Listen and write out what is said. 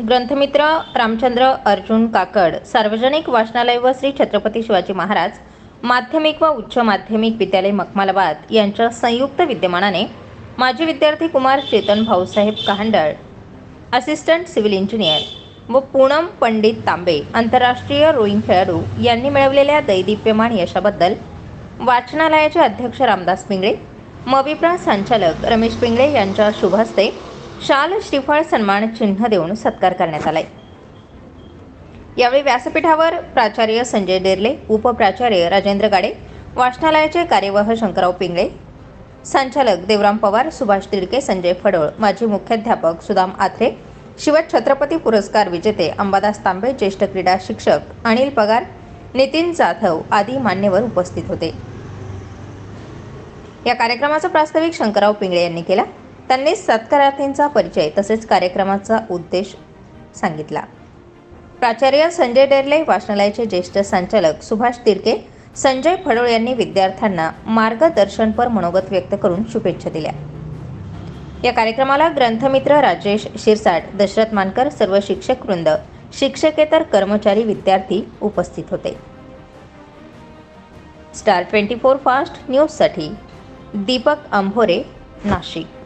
ग्रंथमित्र रामचंद्र अर्जुन काकड सार्वजनिक वाचनालय व श्री छत्रपती शिवाजी महाराज माध्यमिक व उच्च माध्यमिक विद्यालय मखमालाबाद यांच्या संयुक्त विद्यमानाने माजी विद्यार्थी Kumar Chetan Bhausaheb Kahandal assistant civil engineer व पूनम पंडित तांबे आंतरराष्ट्रीय रोईंग खेळाडू यांनी मिळवलेल्या दैदिप्यमान यशाबद्दल वाचनालयाचे अध्यक्ष रामदास पिंगळे मविप्रा संचालक रमेश पिंगळे यांच्या शुभ हस्ते शाल श्रीफळ सन्मान चिन्ह देऊन सत्कार करण्यात आलाय. यावेळी व्यासपीठावर प्राचार्य संजय देरले उपप्राचार्य राजेंद्र गाडे वाचनालयाचे कार्यवाह शंकरराव पिंगळे संचालक देवराम पवार सुभाष तिडके संजय फडोळ माजी मुख्याध्यापक सुदाम आथरे शिवत छत्रपती पुरस्कार विजेते अंबादास तांबे ज्येष्ठ क्रीडा शिक्षक अनिल पगार नितीन जाधव आदी मान्यवर उपस्थित होते. या कार्यक्रमाचं प्रास्ताविक शंकरराव पिंगळे यांनी केला. त्यांनी सत्कारार्थींचा परिचय तसेच कार्यक्रमाचा उद्देश सांगितला. प्राचार्य संजय डेरले वाचनालयाचे ज्येष्ठ संचालक सुभाष तिरके संजय फडोळ यांनी विद्यार्थ्यांना मार्गदर्शनपर मनोगत व्यक्त करून शुभेच्छा दिल्या. या कार्यक्रमाला ग्रंथमित्र राजेश शिरसाट दशरथ मानकर सर्व शिक्षक वृंद शिक्षकेतर कर्मचारी विद्यार्थी उपस्थित होते. स्टार ट्वेंटी फोर फास्ट न्यूजसाठी दीपक अंभोरे नाशिक.